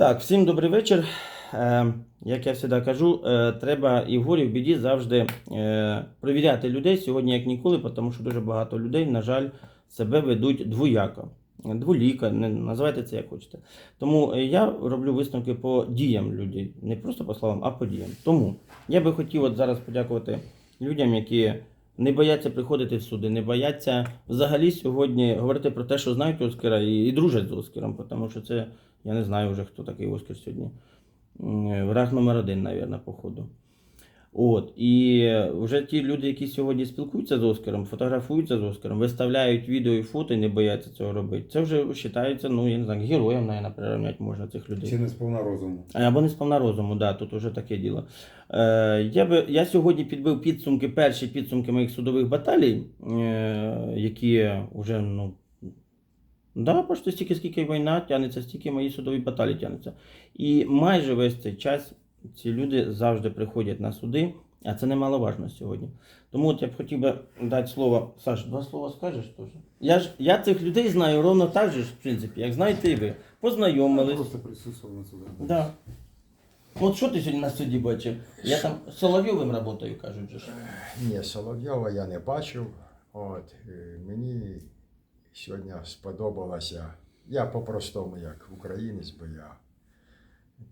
Так, всім добрий вечір. Е, як я завжди кажу, е, треба і в горі, в біді завжди е, провіряти людей сьогодні як ніколи, тому що дуже багато людей, на жаль, себе ведуть двояко. Дволіка, не називайте це як хочете. Тому я роблю висновки по діям людей, не просто по словам, а по діям. Тому я би хотів от зараз подякувати людям, які не бояться приходити в суди, не бояться взагалі сьогодні говорити про те, що знають Оскара і, і дружать з Оскаром, тому що це я не знаю вже, хто такий Оскар сьогодні. Враг номер один, мабуть, походу. От. І вже ті люди, які сьогодні спілкуються з Оскаром, фотографуються з Оскаром, виставляють відео і фото і не бояться цього робити. Це вже вважається, ну, я не знаю, героям, навіть, прирівняти можна цих людей. Чи не сповна розуму? Або не сповна розуму, да, тут вже таке діло. Е, я, би, я сьогодні підбив підсумки, перші підсумки моїх судових баталій, е, які вже, ну, да, почти стільки, скільки війна тягнеться, стільки мої судові баталії тягнуться. І майже весь цей час ці люди завжди приходять на суди, а це немаловажно сьогодні. Тому от я б хотів би дати слово. Саш, два слова скажеш теж? Я ж я цих людей знаю ровно так же, ж, в принципі, як знаєте і ви. Познайомились. Просто присутствував на судах. Да. От що ти сьогодні на суді бачив? Я там з Соловйовим працюю, кажуть же. ж. Ні, Соловйова я не бачив. От, е, мені сьогодні сподобалося. Я по-простому, як українець, бо я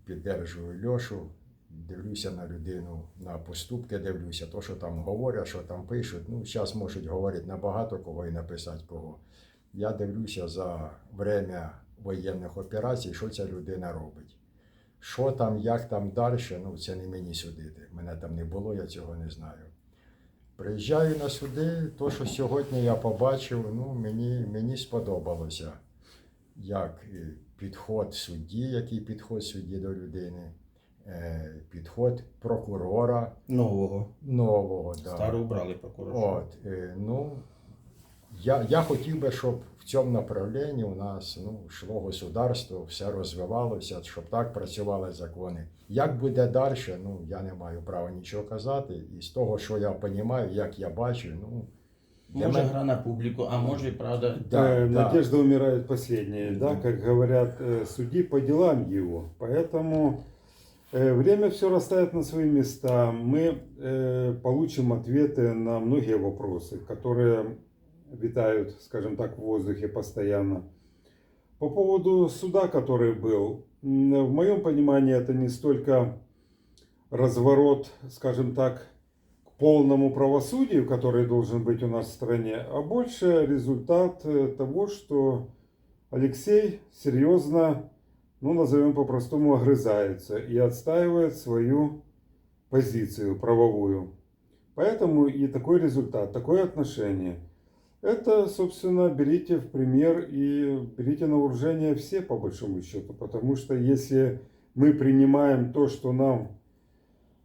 піддержую Льошу, дивлюся на людину, на поступки дивлюся, то, що там говорять, що там пишуть. Ну, зараз можуть говорити на багато кого і написати кого. Я дивлюся за время воєнних операцій, що ця людина робить. Що там, як там далі, ну це не мені судити. Мене там не було, я цього не знаю. Приїжджаю на суди, то, що сьогодні я побачив, ну, мені, мені сподобалося, як е, підход судді, який підход судді до людини, е, підход прокурора Нового. нового. Да. Старого брали прокурора. От, е, ну, я, я хотів би, щоб в цьому направленні у нас ну, йшло государство, все розвивалося, щоб так працювали закони. Як буде далі, ну, я не маю права нічого казати. І з того, що я розумію, як я бачу, ну, для Може мене- гра на публіку, а може і правда. Да, Э, да. Надежда умирает последняя, да, как говорят э, судьи по делам его. Поэтому э, время все расставит на свои места. Мы э, получим ответы на многие вопросы, которые витают, скажем так, в воздухе постоянно. По поводу суда, который был, в моем понимании это не столько разворот, скажем так, к полному правосудию, который должен быть у нас в стране, а больше результат э, того, что Алексей серьезно, ну назовем по-простому, огрызается и отстаивает свою позицию правовую. Поэтому и такой результат, такое отношение. Это, собственно, берите в пример и берите на вооружение все, по большому счету. Потому что если мы принимаем то, что нам,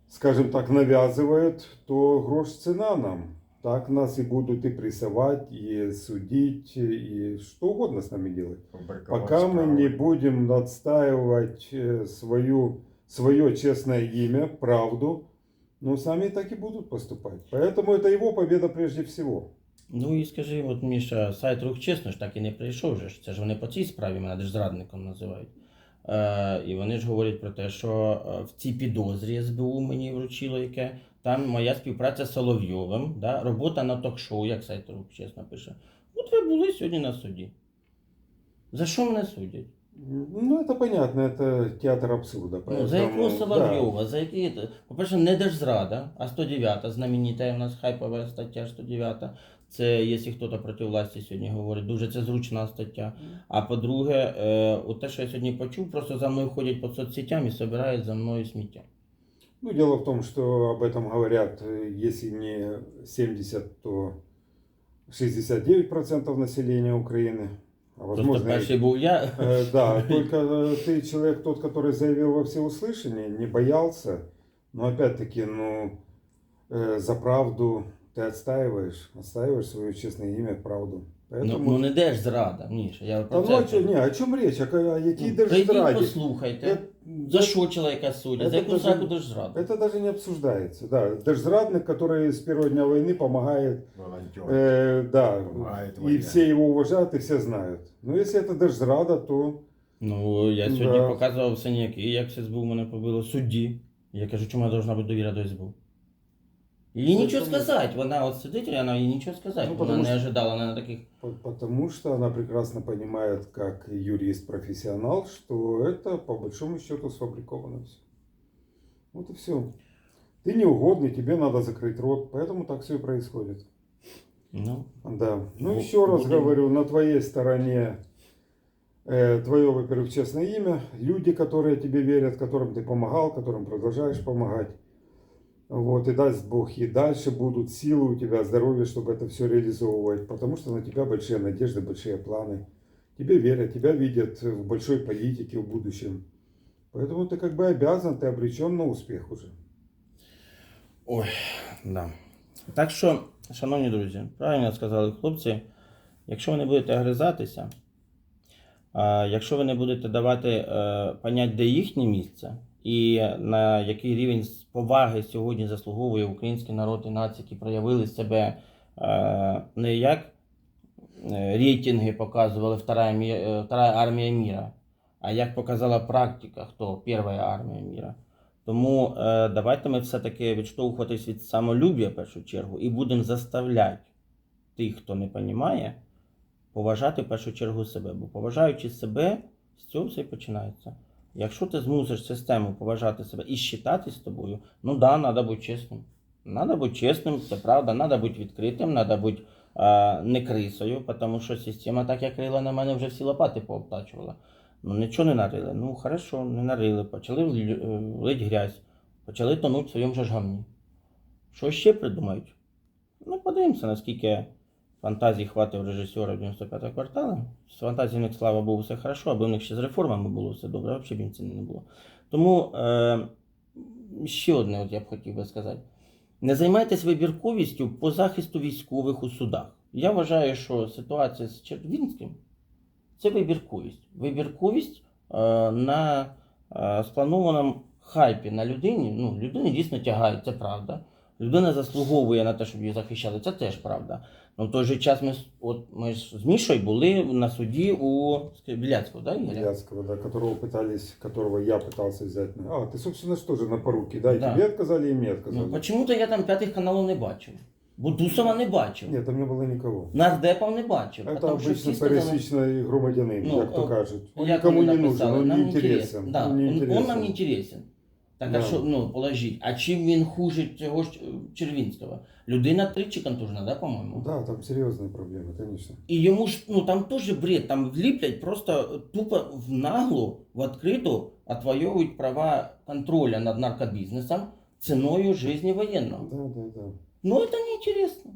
скажем так, навязывают, то грош цена нам. Так нас и будут и прессовать, и судить, и что угодно с нами делать. Пока мы не будем отстаивать э, свою, свое честное имя, правду, ну, сами так и будут поступать. Поэтому это его победа прежде всего. Ну і скажи, от Міша, сайт рух чесно ж так і не прийшов же ж. Це ж вони по цій справі мене ж зрадником називають. Е, і вони ж говорять про те, що е, в цій підозрі СБУ мені вручило яке. Там моя співпраця з Соловйовим, да, робота на ток-шоу, як сайт рух чесно пише. От ви були сьогодні на суді. За що мене судять? Ну, это понятно, это театр абсурда. Ну, за поэтому, якого да. Соловйова, за які. це? По-перше, не держзрада, а 109, знаменита у нас хайпова стаття 109. Це, якщо хтось проти власті сьогодні говорить, дуже це зручна стаття. А по-друге, е, от те, що я сьогодні почув, просто за мною ходять по соцсетям і збирають за мною сміття. Ну, дело в том, что об этом говорят, э, если не 70, то 69% населения Украины. А Просто возможно, и- перший був я. Э, Да, только э, ты человек тот, который заявил во всеуслышание, не боялся. Но опять-таки, ну, э, за правду ты отстаиваешь, отстаиваешь свое честное имя, правду. Ну, Поэтому... ну не держзрада, Міша, я Та про ну, це. а чо, кажу. ні, о чому річ? А, ка- а якій Ну, Прийдіть, держзраді? послухайте. Е, За да- що чоловіка судять? За Це яку даже- сраку держзраду? Это даже не обсуждается. Да, держзрадник, который с первого дня войны помогает, Волонтер. э, да, Помогает и военным. все его уважают, и все знают. Но если это держзрада, то Ну, я сьогодні Да. показував синяки, як СБУ мене побило судді. Я кажу, чому должна бути довіра до СБУ? Їй Це нічого тому- сказати. Вона от сидить, і вона їй нічого сказати. Ну, вона потому не що- ожидала вона на таких. По- Потому что она прекрасно понимает, как юрист-профессионал, что это по большому счету сфабриковано все. Вот и все. Ты неугодный, тебе надо закрыть рот, поэтому так все и происходит. Ну, Да. Ну, Бу- еще раз будем- говорю, на твоей стороне э, твое, во-первых, честное имя, люди, которые тебе верят, которым ты помогал, которым продолжаешь помогать. Вот, и даст Бог, и дальше будут силы у тебя, здоровье, чтобы это все реализовывать, потому что на тебя большие надежды, большие планы. Тебе верят, тебя видят в большой политике в будущем. Поэтому ты как бы обязан, ты обречен на успех уже. Ой, да. Так що, шановні друзі, правильно сказали хлопці, якщо ви не будете гризатися, а якщо ви не будете давати е, понять, де їхнє місце, і на який рівень поваги сьогодні заслуговує український народ і нації, які проявили себе е, не як е, рейтинги показували Вторая, е, Вторая армія міра, а як показала практика, хто Перша армія міра. Тому давайте ми все-таки відштовхуватись від самолюб'я в першу чергу і будемо заставляти тих, хто не розуміє, поважати в першу чергу себе. Бо поважаючи себе, з цього все і починається. Якщо ти змусиш систему поважати себе і считати з тобою, ну да, треба бути чесним. Треба бути чесним, це правда, треба бути відкритим, треба бути е, не крисою, тому що система, так як крила на мене, вже всі лопати пообтачувала. Ну нічого не нарили. Ну хорошо, не нарили. Почали е, лить грязь, почали тонути в своєму ж гамні. Що ще придумають? Ну, подивимося, наскільки фантазії хватить у режисера 95-го кварталу. З фантазії в слава Богу, все хорошо, аби в них ще з реформами було все добре, а взагалі б не було. Тому е, ще одне, от я б хотів би сказати. Не займайтесь вибірковістю по захисту військових у судах. Я вважаю, що ситуація з Червінським це вибірковість. Вибірковість е, на е, спланованому хайпі на людині. Ну, людини дійсно тягають, це правда. Людина заслуговує на те, щоб її захищали, це теж правда. Ну, в той же час ми, з- от, ми ж з Мішою були на суді у Ск- Біляцького, да, Ігоря? Яцкого, да, которого пытались, которого я пытался взять. на- А, ты, собственно, что же на поруки, да? И Да. тебе отказали, и мне отказали. Ну, почему-то я там п'ятих каналів не бачив. Бутусова не бачив. Нет, там не было никого. Нардепов не бачив. Это тому що всі обычно сказали, пересечный громадянин, Ну, как то о, кажут. Он як никому вони не нужен, написали, он нам не не интересен. Да, он не он, он интересен. нам не інтересен. Так а що, ну, положіть. А чим він хуже цього ж е, Червінського? Людина тричі контужна, да, по-моєму? Да, там серьезные проблемы, конечно. І йому ж, ну там теж бред, там вліплять просто тупо в наглу, в відкриту отвоюють права контроля над наркобізнесом ціною життя воєнного. Да, да, да. Ну, це не інтересно.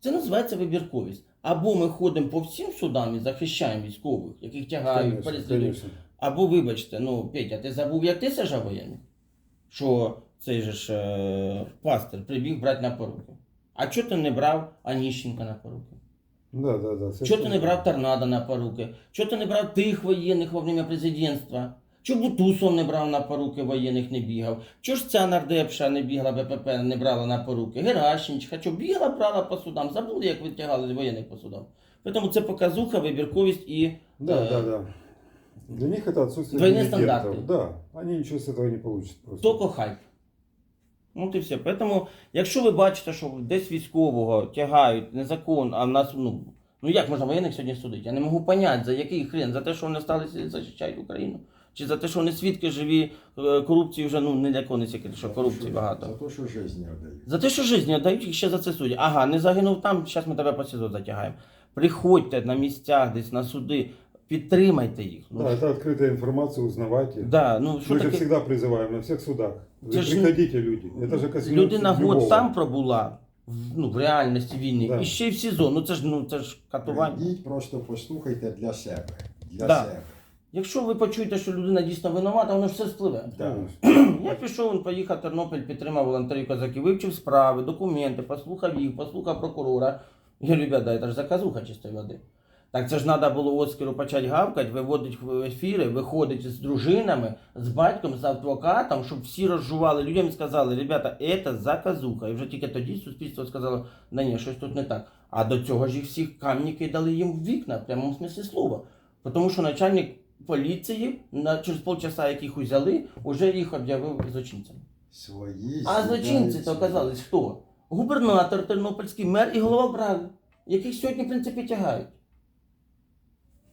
Це називається вибірковість. Або ми ходимо по всім судам і захищаємо військових, яких тягають, переслідують. Або вибачте, ну, Петя, ти забув, як ти сажав воєнних? Що цей же ж е, пастир прибіг брати на поруки. А чого ти не брав Аніщенка на поруки? Да, да, да. Чого ти не брав торнадо на поруки? Чого ти не брав тих воєнних во время президентства? Чого Бутусов не брав на поруки воєнних не бігав? Чого ж ця нардепша не бігла, БПП не брала на поруки? Геращенчика, що бігла, брала по судам? Забули, як витягали з воєнних по судам. Тому це показуха, вибірковість і Да, э, да, да. Для них это отсутствие Двойные дивидендов. стандарты. Да, они ничего с этого не получат просто. Тільки хайп. От і все. Тому, якщо ви бачите, що десь військового тягають незаконно, а в нас, ну, ну як можна воєнних сьогодні судити? Я не можу поняти, за який хрен, за те, що вони стали захищають Україну. Чи за те, що вони свідки живі е, корупції вже ну ні для кого не секрет, що корупції багато. За те, що життя віддають. За те, що життя дають їх ще за це судять. Ага, не загинув там, зараз ми тебе по СІЗО затягаємо. Приходьте на місцях, десь на суди, підтримайте їх. Ну, Да, это открытая информация, узнавайте. да, ну, що Мы же таке? всегда призываем на всех судах. Вы Это же- приходите, люди. Это же коснется Людина любого. год там пробула, в, ну, в реальності війни, Да. і ще й в СІЗО. Ну це ж ну це ж катування. Йдіть, просто послухайте для себе. Для Да. себе. Якщо ви почуєте, що людина дійсно винувата, воно ж все спливе. Да. Конечно. Я пішов, він поїхав в Тернопіль, підтримав волонтерів козаків, вивчив справи, документи, послухав їх, послухав прокурора. Я, ребята, це ж заказуха чистої води. Так це ж треба було Оскару почати гавкати, виводити в ефіри, виходити з дружинами, з батьком, з адвокатом, щоб всі розжували людям і сказали, ребята, це заказуха. І вже тільки тоді суспільство сказало, да ні, щось тут не так. А до цього ж їх всіх камні кидали їм в вікна, в прямому смислі слова. Тому що начальник поліції, на, через полчаса яких узяли, вже їх об'явив злочинцями. Свої А злочинці то оказались хто? Губернатор Тернопільський, мер і голова Браги, яких сьогодні, в принципі, тягають.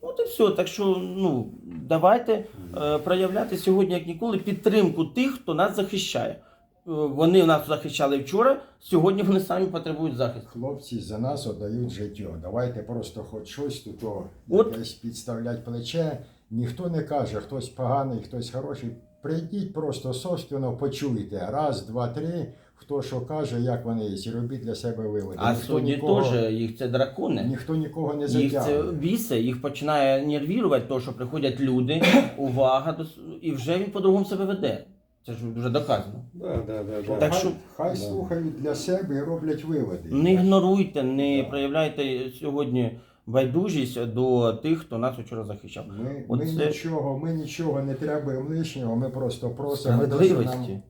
От і все. Так що ну, давайте е, проявляти сьогодні, як ніколи, підтримку тих, хто нас захищає. Е, вони нас захищали вчора, сьогодні вони самі потребують захисту. Хлопці за нас віддають життя. Давайте просто хоч щось тут о, От. якесь підставлять плече. Ніхто не каже, хтось поганий, хтось хороший. Прийдіть просто собственно, почуйте. Раз, два, три. Хто що каже, як вони є, робіть для себе виводи. А ніхто, судді нікого, теж, їх це дракони. ніхто нікого не Їх це затягує. їх починає нервірувати, то, що приходять люди, увага, і вже він по-другому себе веде. Це ж вже доказано. Да, да, да, да. Так що- хай Да. слухають для себе і роблять виводи. Не ігноруйте, не Да. проявляйте сьогодні байдужість до тих, хто нас вчора захищав. Ми, ми, нічого, ми нічого не требуємо лишнього, ми просто просимо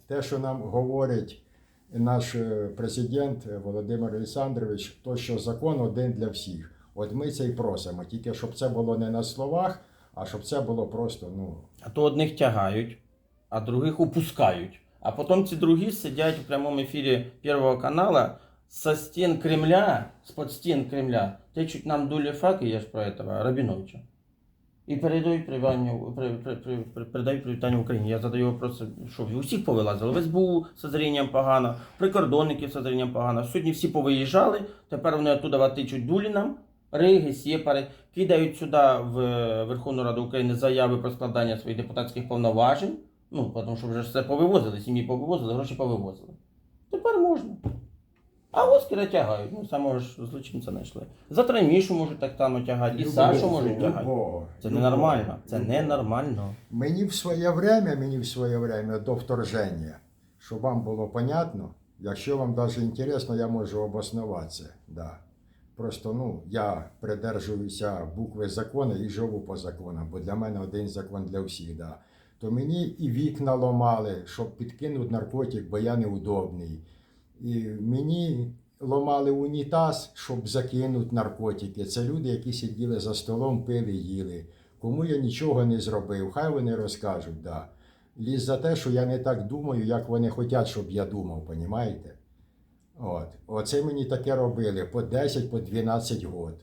те, що нам, Справедливості. Наш е, президент Володимир Олександрович, то що закон один для всіх. От ми це й просимо, тільки щоб це було не на словах, а щоб це було просто, ну, А то одних тягають, а других упускають. А потім ці другі сидять в прямому ефірі Первого канала со стін Кремля, з-під стін Кремля, течуть нам дулі факи, я ж про этого, Рабіновича. І передають привітання, при, при, при, при, передають привітання Україні. Я задаю вопрос, що усіх повилазили? В СБУ з зрінням погано, прикордонників з зрінням погано. Сьогодні всі повиїжджали, тепер вони оттуда тичуть дулі нам, риги, сєпари, кидають сюди в Верховну Раду України заяви про складання своїх депутатських повноважень. Ну, тому що вже все повивозили, сім'ї повивозили, гроші повивозили. Тепер можна. А Оскара тягають, ну самого ж злочинця знайшли. І Мішу можуть так само тягати, і любого, Сашу можуть тягати. любого, Це любого. ненормально. Це ненормально. Мені в своє время, мені в своє время до вторження, щоб вам було понятно, якщо вам навіть інтересно, я можу обоснувати це. Да. Просто ну, я придержуюся букви закону і живу по законам, бо для мене один закон для всіх. Да. То мені і вікна ломали, щоб підкинути наркотик, бо я неудобний. І мені ломали унітаз, щоб закинути наркотики. Це люди, які сиділи за столом, пили, їли. Кому я нічого не зробив, хай вони розкажуть, да. Ліз за те, що я не так думаю, як вони хочуть, щоб я думав, понімаєте? От. Оце мені таке робили по 10, по 12 год.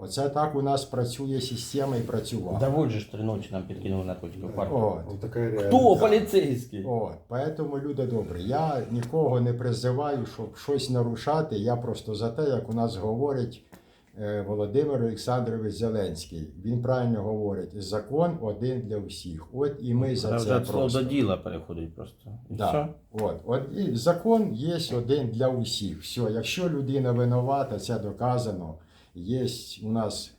Оце так у нас працює система і працювала. Да вот же ж три ночі нам підкинули наркотики в парку. От. Реальность. Хто поліцейський? От, поэтому люди добрі. Я нікого не призиваю, щоб щось нарушати. Я просто за те, як у нас говорить е, Володимир Олександрович Зеленський. Він правильно говорить: закон один для всіх. От і ми за Вже це слова просто. до діла переходить просто. І Да. все. От, от і закон є один для усіх. Все, якщо людина винувата, це доказано. Є у нас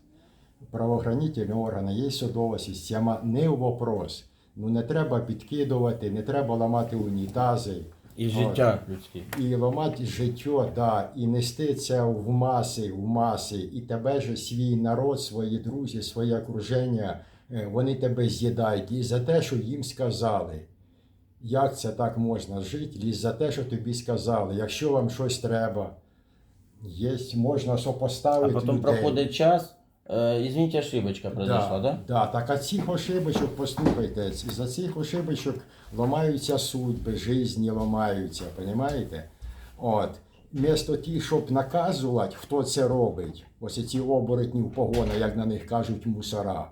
правоохранительні органи, є судова система, не вопрос. Ну не треба підкидувати, не треба ламати унітази. І От. життя людське. І ламати життя, да, і нести це в маси, в маси, і тебе ж свій народ, свої друзі, своє окруження, е, вони тебе з'їдають. І за те, що їм сказали, як це так можна жити, і за те, що тобі сказали, якщо вам щось треба, є, можна А сопоставити. потім людей. проходить час, е, извините, ошибочка произошла, да? Да, так, а цих ошибочок, послухайте, ці- за цих ошибочок ламаються судьби, житті ламаються, розумієте? От. Вмісто ті, щоб наказувати, хто це робить, ось ці оборотні в погонах, як на них кажуть, мусора.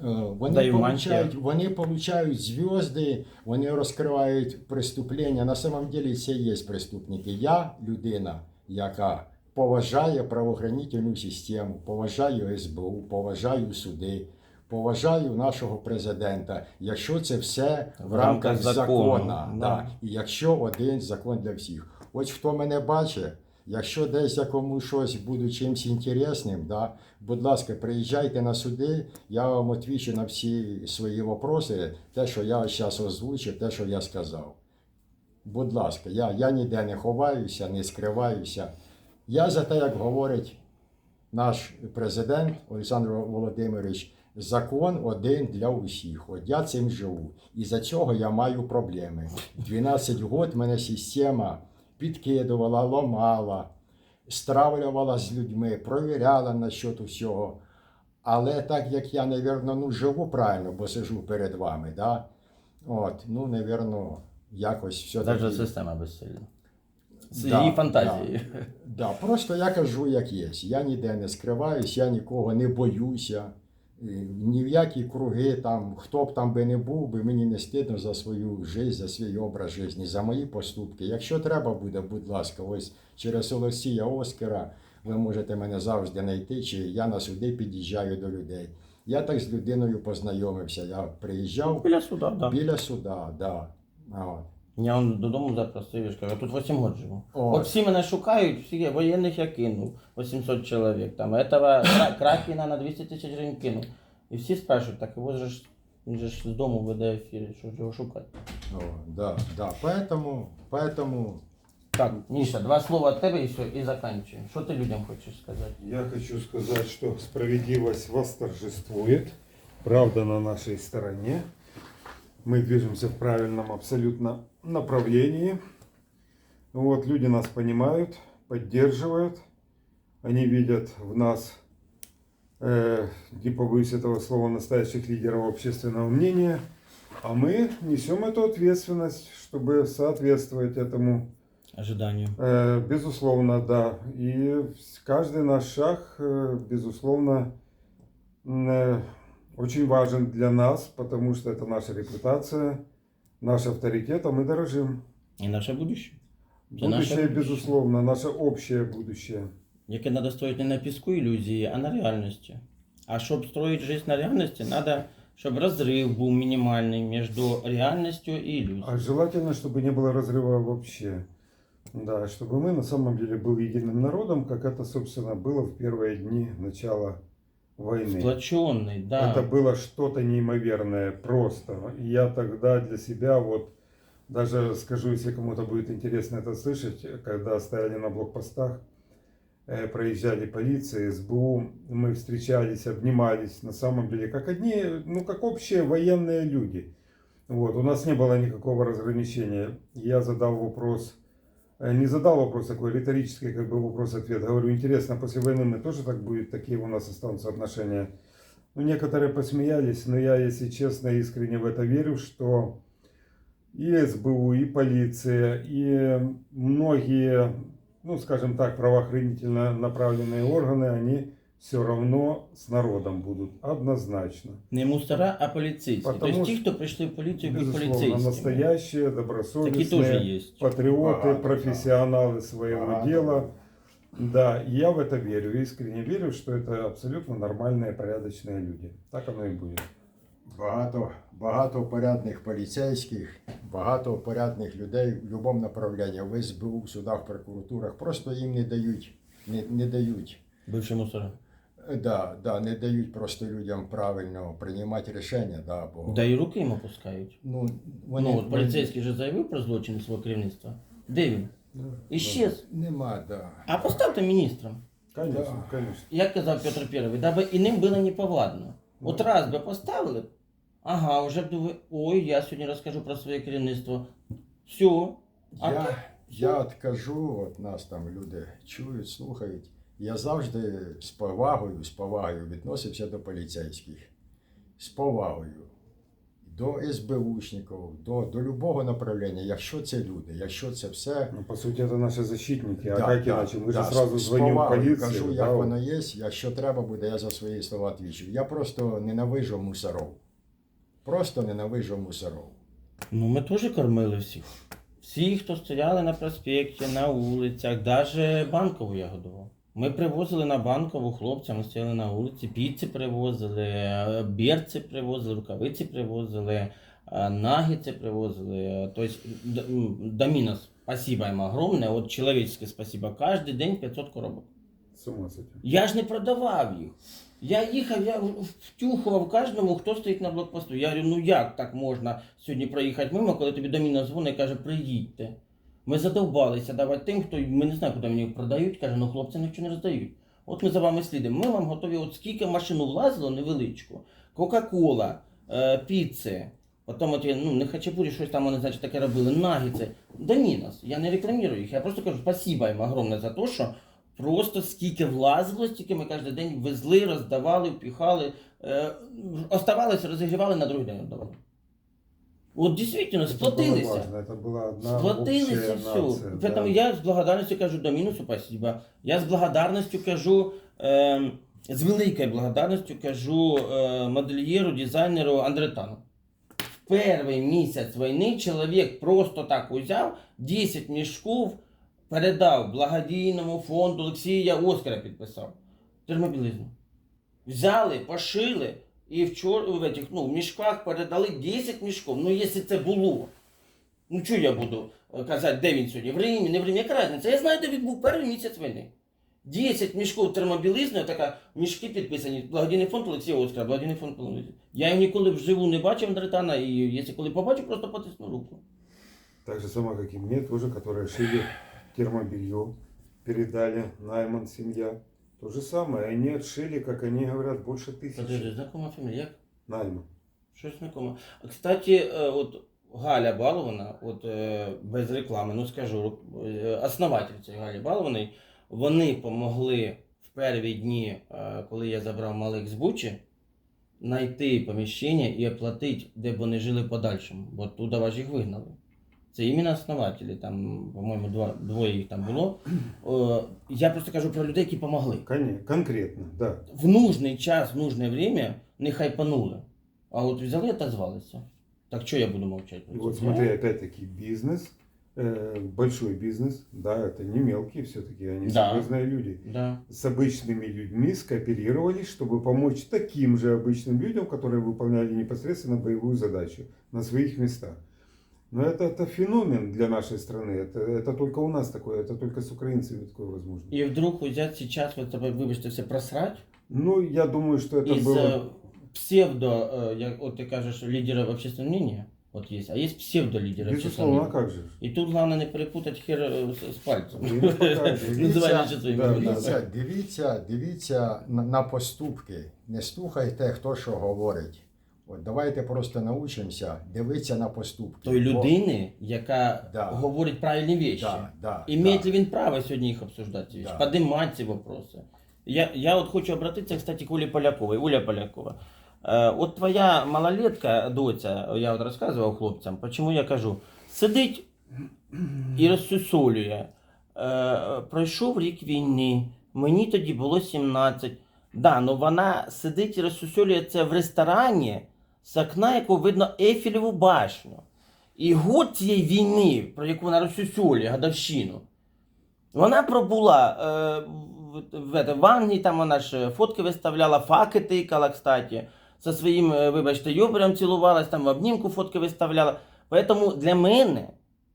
е, Вони Да, получають, вони получають зв'язки, вони розкривають преступлення. На самом деле це є преступники. Я людина, яка поважає правоохранительну систему, поважаю СБУ, поважаю суди, поважаю нашого президента. Якщо це все в, В рамках закону, закону, да. да. і якщо один закон для всіх. Ось хто мене бачить, якщо десь я комусь щось буду чимось інтересним, да, будь ласка, приїжджайте на суди, я вам відвічу на всі свої вопроси, те, що я зараз озвучив, те, що я сказав. Будь ласка, я, я ніде не ховаюся, не скриваюся. Я за те, як говорить наш президент Олександр Володимирович, закон один для усіх. От я цим живу. І за цього я маю проблеми. 12 років мене система підкидувала, ламала, стравлювала з людьми, провіряла насчет усього. Але так як я, напевно, ну, живу правильно, бо сижу перед вами, да? От, ну, напевно, якось все Даже система безсильна. З Да, її фантазії. Да, просто я кажу, як є. Я ніде не скриваюсь, я нікого не боюся. Ні в які круги, там, хто б там би не був, би мені не стидно за свою життя, за свій образ життя, за мої поступки. Якщо треба буде, будь ласка, ось через Олексія Оскара ви можете мене завжди знайти, чи я на суди під'їжджаю до людей. Я так з людиною познайомився. Я приїжджав Біля суда. Да. біля суда, да. От. Я он додому запросив, я ж кажу, я тут 8 років живу. О. От всі мене шукають, всі воєнних я кинув, 800 чоловік. Там, этого Кра- Кракена на 200 тисяч гривень кинув. І всі спрашують, так його же ж, він же ж з дому веде ефіри, що ж його шукати. О, да, да. Поэтому, поэтому Так, Міша, два слова від тебе і все, і заканчуємо. Що ти людям хочеш сказати? Я хочу сказать, что справедливость восторжествует, правда на нашей стороне. Мы движемся в правильном абсолютно направлении. Вот, люди нас понимают, поддерживают. Они видят в нас, э, не побоюсь этого слова, настоящих лидеров общественного мнения. А мы несем эту ответственность, чтобы соответствовать этому Ожиданню. Э, Безусловно, да. И каждый наш шаг, э, безусловно, э, очень важен для нас, потому что это наша репутация, наш авторитет, а мы дорожим. І наше будущее. Это наше Будущее, будущее. безусловно, наше общее будущее. Яке треба строїти не на піску ілюзії, а на реальності. А щоб строїти життя на реальності, треба, щоб розрив був мінімальний між реальністю і ілюзією. А желательно, чтобы не было разрыва вообще. Да, чтобы мы на самом деле были единым народом, как это, собственно, было в первые дни начала войны. Сплочений, да. Это было что-то неимоверное просто. Я тогда для себя вот даже скажу, если кому-то будет интересно это слышать, когда стояли на блокпостах, э, проезжали полиция, СБУ, мы встречались, обнимались, на самом деле, как одни, ну, как общие военные люди. Вот, у нас не было никакого разграничения. Я задал вопрос, не задал вопрос такой риторический, как бы вопрос-ответ. Говорю, интересно, после войны мы тоже так будет, такие у нас останутся отношения? Ну, некоторые посмеялись, но я, если честно, искренне в это верю, что и СБУ, и полиция, и многие, ну, скажем так, правоохранительно направленные органы, они все равно с народом будут, однозначно. Не мусора, а поліцейські. Потому Тобто ті, що, хто прийшли в поліцію, будуть Безусловно, поліцейськими. настоящие, Такі теж добросовестные, є. патриоты, Багато, профессионалы своего Багато. дела. Да, и я в это верю, искренне верю, что это абсолютно нормальные, порядочные люди. Так оно и будет. багато, багато порядних поліцейських, багато порядних людей в будь-якому направленні, в СБУ, в судах, прокуратурах, просто їм не дають, не, не дають. Бивші мусора. Да, да, не дають просто людям правильно приймати рішення, да, бо Да і руки їм опускають. ну, вони, Ну, от поліцейський же заявив про злочин свого керівництва. Де він? Ну, Іщез. Нема, да. А поставте міністром. Конечно, Да. конечно. Як казав Петр І, даби і ним було неповадно. От раз би поставили, ага, вже б думали, ой, я сьогодні розкажу про своє керівництво. Все. А Я, я от кажу, от нас там люди чують, слухають. Я завжди з повагою, з повагою відносився до поліцейських. З повагою. До СБУшників, до, до любого направлення, якщо це люди, якщо це все. Ну, по сути, это наши защитники. А Да, да, иначе? Мы да, же сразу з- з звоним в повагою полицию. Кажу, да, як вот. воно є, якщо треба буде, я за свої слова відвічу. Я просто ненавижу мусоров. Просто ненавижу мусоров. Ну, ми теж кормили всіх. Всі, хто стояли на проспекті, на вулицях, навіть банкову я годував. Ми привозили на банкову хлопцям, ми стояли на вулиці, піци привозили, е, берці привозили, рукавиці привозили, е, наггетси привозили. Тобто, д- м, Домінос, спасибо їм огромне, от чоловічське спасибо, кожен день 500 коробок. Я ж не продавав їх. Я їхав, я втюхував кожному, хто стоїть на блокпосту. Я говорю, ну як так можна сьогодні проїхати мимо, коли тобі доміна дзвонить і каже, приїдьте. Ми задовбалися давати тим, хто ми не знаємо, куди мені продають, каже, ну хлопці нічого не роздають. От ми за вами слідимо. Ми вам готові, от скільки машину влазило невеличку, Кока-Кола, е, піци, потім от, я, ну, не хачапурі, щось там вони, значить, таке робили, нагіці. Домінос. Я не рекламую їх, я просто кажу спасибо їм огромне за те, що Просто скільки влазило, стільки ми кожен день везли, роздавали, впіхали, е, оставалося, розігрівали на другий день віддавали. От дійсно, Это было сплотилися. важно, Это была одна Сплотилися общая все. нация, да. Поэтому я з благодарністю кажу до мінусу спасибо. Я з благодарністю кажу, е, з великою благодарністю кажу е, модельєру, дизайнеру Андретану. В перший місяць війни чоловік просто так узяв 10 мішків, передав благодійному фонду Олексія Оскара підписав. Термобілизну. Взяли, пошили і вчора в, этих, ну, в мішках передали 10 мішків. Ну, якщо це було. Ну, що я буду е, казати, де він сьогодні? В Римі, не в Римі, яка різниця? Я знаю, де він був перший місяць війни. 10 мішків термобілизни, така мішки підписані. Благодійний фонд Олексія Оскара, благодійний фонд Полонезі. Я його ніколи вживу не бачив Андретана, і якщо коли побачу, просто потисну руку. Так же само, как и мне тоже, которые шили термобелье, передали Найман семья. То же самое, они отшили, как они говорят, больше Подожди, тысячи. знакома фамілія, як? Найман. Щось знакоме. А, Кстати, е, от Галя Балована, от е, без реклами, ну скажу, е, основатель цієї Галі Балованої, вони помогли в перші дні, е, коли я забрав малих з Бучі, знайти поміщення і оплатити, де б вони жили в подальшому, бо туди вас їх вигнали. Це іменно основателі, там, по-моєму, два, двоє їх там було. Е, я просто кажу про людей, які помогли Коне- Конкретно, да. в нужний час, в нужне время не хайпанули. А от взяли і отозвалися. Так що я буду мовчати? И вот смотри, опять-таки бизнес, э, большой бизнес, да, это не мелкие все-таки, они Да. серьезные люди. Да. С обычными людьми скооперировались, чтобы помочь таким же обычным людям, которые выполняли непосредственно боевую задачу на своих местах. Но это, это феномен для нашей страны. Это, это только у нас такое, это только с украинцами такое возможно. І вдруг взяти сейчас, вот тебе, вибачте, все просрать, Ну, я думаю, что это із было... е, псевдо, е, як от ти кажеш, лідера общественного мнения, от є, а є псевдолідери Безусловно, а общественного мнения. как же? І тут головне не перепутати хер е, з, з пальцем. Ну, не покажеш. Називай речі своїми Да, іменами. Дивіться, дивіться, дивіться на, на поступки. Не слухайте, хто що говорить. От давайте просто научимося дивитися на поступки. Той Бо- людини, яка Да. говорить правильні вещи. Да, да, Имеет да. ли он право сегодня их обсуждать, эти вещи, Да. поднимать эти вопросы? Я, я вот хочу обратиться, кстати, к Оле Поляковой. Оля Полякова, э, от твоя малолетка, доця, я от розказував хлопцям, почему я кажу, сидить і розсусолює. Е, пройшов рік війни, мені тоді було 17. Да, ну вона сидить і розсусолює це в ресторані, з окна якого видно Ейфелеву башню. І год цієї війни, про яку вона розсусолює, годовщину, вона пробула е, в, в, Англії, там вона ж фотки виставляла, факи тикала, кстати. Со своїм, е, вибачте, йобером цілувалась, там в обнімку фотки виставляла. Поэтому для мене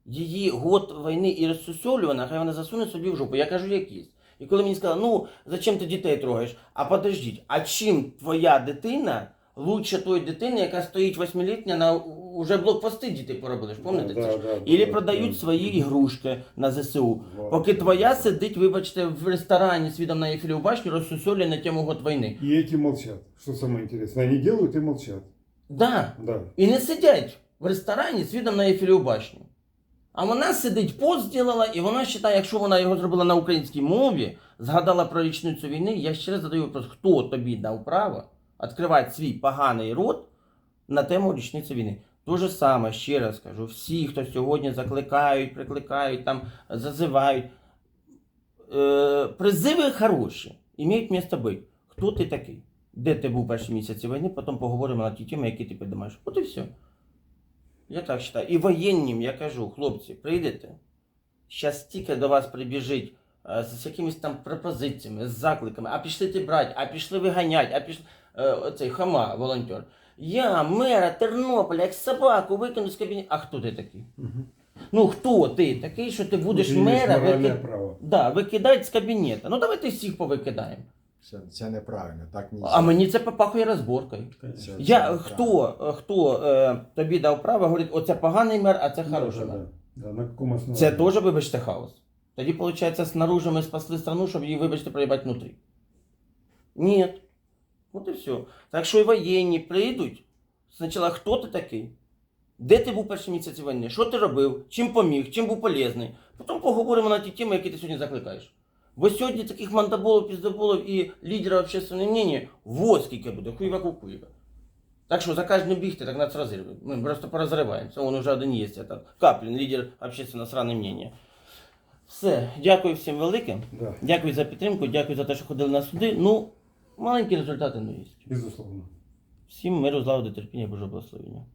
її год війни і розсусолювана, хай вона засуне собі в жопу. Я кажу, якісь. І коли мені сказали, ну зачем ти дітей трогаєш? А подождіть, а чим твоя дитина лучше тої дитини, яка стоїть восьмилітня на уже блокпости діти поробили, ж пам'ятаєте? це ж? Или продають свої ігрушки на ЗСУ. Поки твоя сидить, вибачте, в ресторані з видом на Ейфелеву башню, розсусолює на тему год війни. И эти молчат. Что самое интересное? Они делают и молчат. Да. Да. І не сидять в ресторані з видом на Ейфелеву башню. А вона сидить, пост зробила, і вона вважає, якщо вона його зробила на українській мові, згадала про річницю війни, я ще раз задаю вопрос, хто тобі дав право відкривати свій поганий рот на тему річниці війни. То же саме, ще раз кажу, всі, хто сьогодні закликають, прикликають, там, зазивають, е, призиви хороші, мають місце бути. Хто ти такий? Де ти був перші місяці війни, потім поговоримо на ті теми, які ти піднімаєш. От і все. Я так вважаю. І воєнним я кажу, хлопці, прийдете, зараз тільки до вас прибіжить е, з якимись там пропозиціями, з закликами, а пішли ти брати, а пішли виганять, а пішли оцей хама, волонтер. Я, мера Тернополя, як собаку викину з кабінету. А хто ти такий? Мгм. Ну хто ти такий, що ти будеш Ты мера вики... да, викидати з кабінету? Ну давайте всіх повикидаємо. Це, це неправильно, так не А мені це попахує розборкою. Це- Я це хто, е, хто е, тобі дав право говорити, оце поганий мер, а це хороший да, мер. да. Да, на? Це теж, вибачте, хаос. Тоді, виходить, снаружи ми спасли страну, щоб її, вибачте, проїбати внутрі. Ні. От і все. Так що і воєнні прийдуть. Спочатку, хто ти такий? Де ти був перші місяці війни? Що ти робив? Чим поміг? Чим був полезний? Потім поговоримо на ті теми, які ти сьогодні закликаєш. Бо сьогодні таких мандаболів, піздаболів і лідерів общественного мнення вот скільки буде, хуй вокруг хуєва. Так що за кожним бігти, так нас розривають. Ми просто порозриваємося. Он уже один є, Каплін, лідер общественного сране мнення. Все, дякую всім велике. Да, Дякую за підтримку, дякую за те, що ходили на суди. Ну, маленькі результати ну є. безусловно. Всім миру, злагоди, терпіння, Божого благословення.